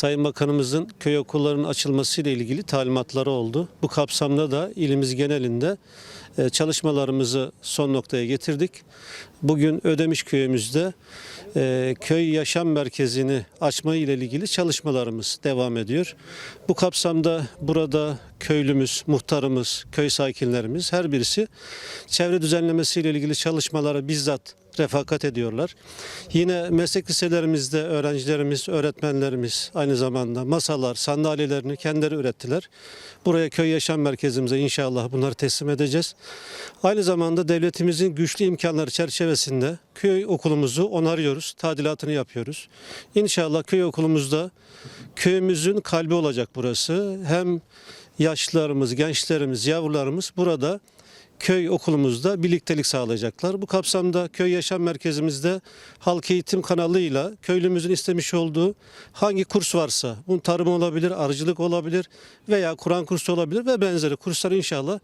Sayın Bakanımızın köy okullarının açılması ile ilgili talimatları oldu. Bu kapsamda da ilimiz genelinde e, çalışmalarımızı son noktaya getirdik. Bugün Ödemiş köyümüzde e, köy yaşam merkezini açma ile ilgili çalışmalarımız devam ediyor. Bu kapsamda burada köylümüz, muhtarımız, köy sakinlerimiz her birisi çevre düzenlemesi ile ilgili çalışmalara bizzat refakat ediyorlar. Yine meslek liselerimizde öğrencilerimiz, öğretmenlerimiz aynı zamanda masalar, sandalyelerini kendileri ürettiler. Buraya köy yaşam merkezimize inşallah bunları teslim edeceğiz. Aynı zamanda devletimizin güçlü imkanları çerçevesinde köy okulumuzu onarıyoruz, tadilatını yapıyoruz. İnşallah köy okulumuzda köyümüzün kalbi olacak burası. Hem yaşlılarımız, gençlerimiz, yavrularımız burada köy okulumuzda birliktelik sağlayacaklar. Bu kapsamda köy yaşam merkezimizde halk eğitim kanalıyla köylümüzün istemiş olduğu hangi kurs varsa, bu tarım olabilir, arıcılık olabilir veya Kur'an kursu olabilir ve benzeri kursları inşallah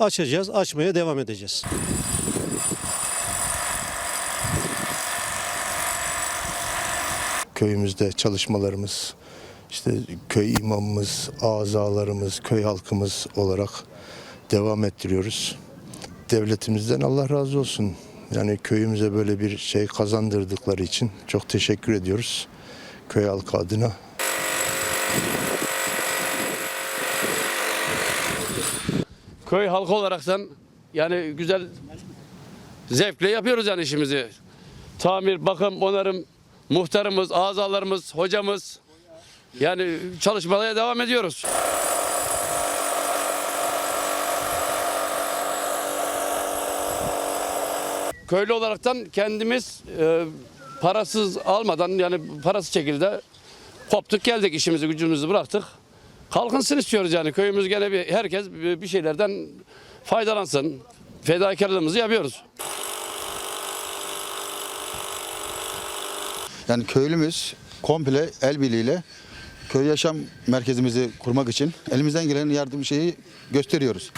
açacağız, açmaya devam edeceğiz. köyümüzde çalışmalarımız, işte köy imamımız, azalarımız, köy halkımız olarak devam ettiriyoruz. Devletimizden Allah razı olsun. Yani köyümüze böyle bir şey kazandırdıkları için çok teşekkür ediyoruz. Köy halkı adına. köy halkı olaraktan yani güzel zevkle yapıyoruz yani işimizi. Tamir, bakım, onarım, muhtarımız, azalarımız, hocamız yani çalışmalara devam ediyoruz. Köylü olaraktan kendimiz e, parasız almadan yani parasız şekilde koptuk geldik işimizi gücümüzü bıraktık. Kalkınsın istiyoruz yani köyümüz gene bir herkes bir şeylerden faydalansın. Fedakarlığımızı yapıyoruz. Yani köylümüz komple el birliğiyle köy yaşam merkezimizi kurmak için elimizden gelen yardım şeyi gösteriyoruz.